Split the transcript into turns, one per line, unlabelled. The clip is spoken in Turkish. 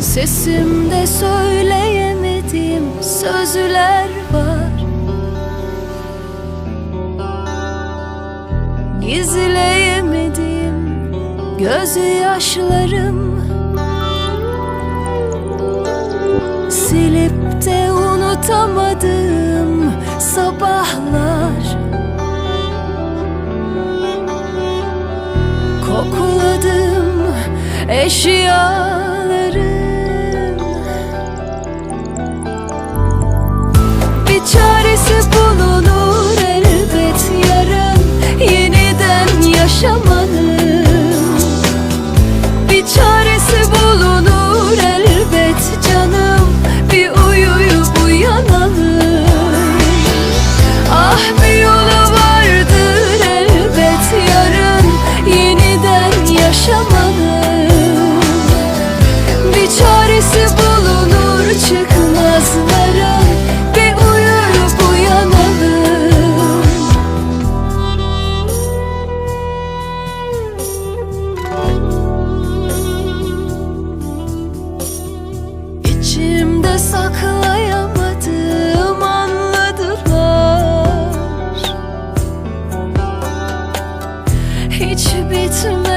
Sesimde söyleyemediğim sözler var. Gizleyemediğim gözyaşlarım Silip de unutamadığım sabahlar. Kokladığım eşya. saklayamadım anladılar. Hiç bitmez